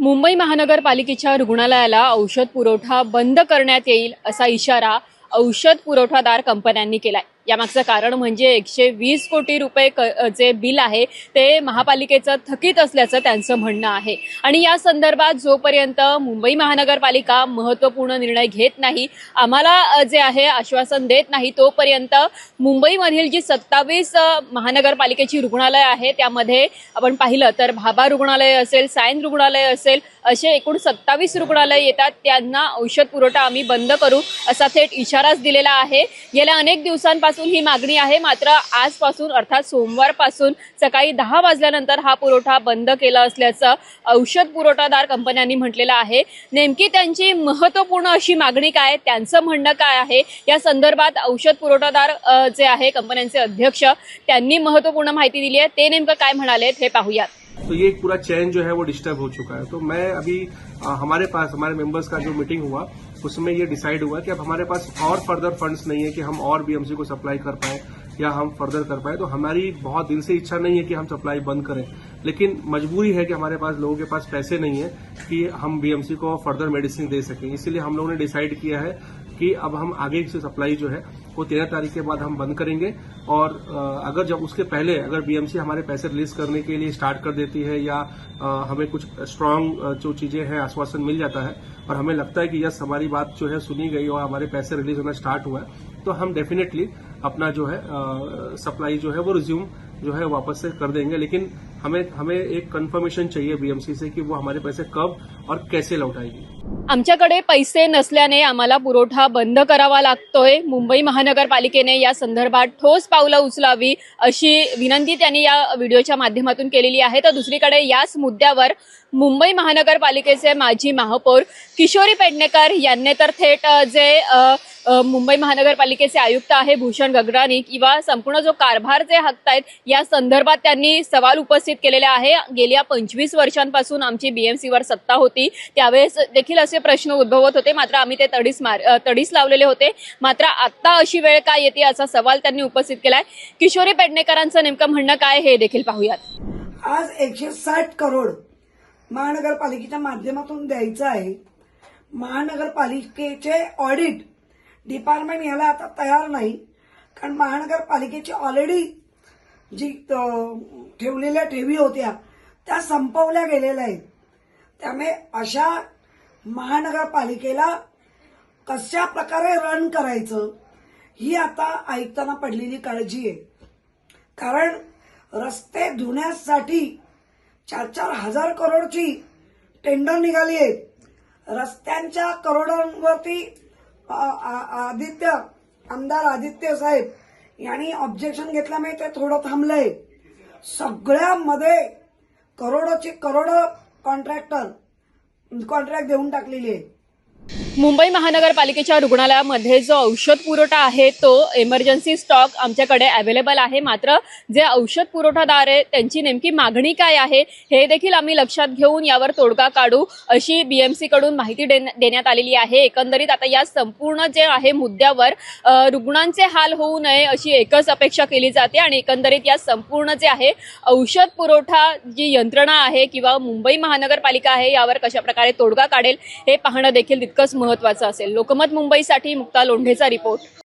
मुंबई महानगरपालिकेच्या रुग्णालयाला औषध पुरवठा बंद करण्यात येईल असा इशारा औषध पुरवठादार कंपन्यांनी केलाय. यामागचं कारण म्हणजे एकशे वीस कोटी रुपये क जे बिल आहे ते महापालिकेचं थकीत असल्याचं त्यांचं म्हणणं आहे. आणि या संदर्भात जोपर्यंत मुंबई महानगरपालिका महत्त्वपूर्ण निर्णय घेत नाही आम्हाला जे आहे आश्वासन देत नाही तोपर्यंत मुंबईमधील जी सत्तावीस महानगरपालिकेची रुग्णालय आहे त्यामध्ये आपण पाहिलं तर भाभा रुग्णालय असेल सायन रुग्णालय असेल असे एकूण सत्तावीस रुग्णालय येतात. त्यांना औषध पुरवठा आम्ही बंद करू असा थेट इशाराच दिलेला आहे. गेल्या अनेक दिवसांपासून ही मागणी आहे. मात्र आजपासून अर्थात सोमवारपासून सकाळी दहा वाजल्यानंतर हा पुरवठा बंद केला असल्याचं औषध पुरवठादार कंपन्यांनी म्हटलेलं आहे. नेमकी त्यांची महत्त्वपूर्ण अशी मागणी काय? त्यांचं म्हणणं काय आहे? या संदर्भात औषध पुरवठादार जे आहे कंपन्यांचे अध्यक्ष त्यांनी महत्त्वपूर्ण माहिती दिली आहे. ते नेमकं काय म्हणाले हे पाहूयात. तो ये पूरा चैन जो है वो डिस्टर्ब हो चुका है। तो मैं अभी अ, हमारे पास हमारे मेंबर्स का जो मीटिंग हुआ उसमें ये डिसाइड हुआ कि अब हमारे पास और फर्दर फंड्स नहीं है कि हम और बीएमसी को सप्लाई कर पाए या हम फर्दर कर पाए। तो हमारी बहुत दिल से इच्छा नहीं है कि हम सप्लाई बंद करें। लेकिन मजबूरी है कि हमारे पास लोगों के पास पैसे नहीं है कि हम बीएमसी को फर्दर मेडिसिन दे सकें। इसीलिए हम लोगों ने डिसाइड किया है कि अब हम आगे से सप्लाई जो है, वो तेरह तारीख के बाद हम बंद करेंगे। और अगर जब उसके पहले, अगर बीएमसी हमारे पैसे रिलीज़ करने के लिए स्टार्ट कर देती है या हमें कुछ स्ट्रांग जो चीज़ें हैं, आश्वासन मिल जाता है, और हमें लगता है कि यस, हमारी बात जो है सुनी गई और हमारे पैसे रिलीज़ होना स्टार्ट हुआ है तो हम डेफिनेटली अपना जो है सप्लाई जो है, वो रिज्यूम जो है वापस से कर देंगे। लेकिन हमें हमें एक कंफर्मेशन चाहिए बीएमसी से कि वो हमारे पैसे कब और कैसे लौटाएगी। आमच्याकडे पैसे नसल्याने आम्हाला पुरवठा बंद करावा लागतोय. मुंबई महानगरपालिकेने या संदर्भात ठोस पावलं उचलावी अशी विनंती त्यांनी या व्हिडिओच्या माध्यमातून केलेली आहे. तर दुसरीकडे याच मुद्द्यावर मुंबई महानगरपालिकेचे माजी महापौर किशोरी पेडणेकर यांनी तर थेट जे मुंबई महानगरपालिकेचे आयुक्त आहे भूषण गगरानी किंवा संपूर्ण जो कारभार जे हाकतायत या संदर्भात त्यांनी सवाल उपस्थित केलेले आहे. गेल्या पंचवीस वर्षांपासून आमची बीएमसीवर सत्ता होती. त्यावेळेस देखील असे प्रश्न उद्भवत होते. मात्र आम्ही ते तडीस मार तडीस लावलेले होते. मात्र आत्ता अशी वेळ काय येते असा सवाल त्यांनी उपस्थित केलाय. किशोरी पेडणेकरांचं नेमकं म्हणणं काय हे देखील पाहूयात. आज एकशे साठ करोड महानगरपालिकेच्या माध्यमातून द्यायचं आहे. महानगरपालिकेचे ऑडिट डिपार्टमेंट याला आता तयार नाही. कारण महानगरपालिकेची ऑलरेडी जी ठेवलेल्या ठेवी होत्या त्या संपवल्या गेलेल्या आहेत. त्यामुळे अशा महानगरपालिकेला कशा प्रकारे रन करायचं ही आता आयुक्तांना पडलेली काळजी आहे. कारण रस्ते धुण्यासाठी चार चार हजार करोडची टेंडर निघाली आहेत. रस्त्यांच्या करोडांवरती आदित्य आमदार आदित्य साहेब यांनी ऑब्जेक्शन घेतल्यामुळे ते थोडं थांबलंय. सगळ्यामध्ये करोडोची करोड कॉन्ट्रॅक्टर कॉन्ट्रॅक्ट देऊन टाकलेली आहे. मुंबई महानगरपालिकेच्या रुग्णालयामध्ये जो औषध पुरवठा आहे तो एमर्जन्सी स्टॉक आमच्याकडे अवेलेबल आहे. मात्र जे औषध पुरवठादार आहे त्यांची नेमकी मागणी काय आहे हे देखील आम्ही लक्षात घेऊन यावर तोडगा काढू अशी बी एम सीकडून माहिती दे देण्यात आलेली आहे. एकंदरीत आता या संपूर्ण जे आहे मुद्द्यावर रुग्णांचे हाल होऊ नये अशी एकच अपेक्षा केली जाते आणि एकंदरीत या संपूर्ण जे आहे औषध पुरवठा जी यंत्रणा आहे किंवा मुंबई महानगरपालिका आहे यावर कशा प्रकारे तोडगा काढेल हे पाहणं देखील तितकंच महत्त्वाचं असेल. लोकमत मुंबईसाठी मुक्ता लोंढेचा रिपोर्ट.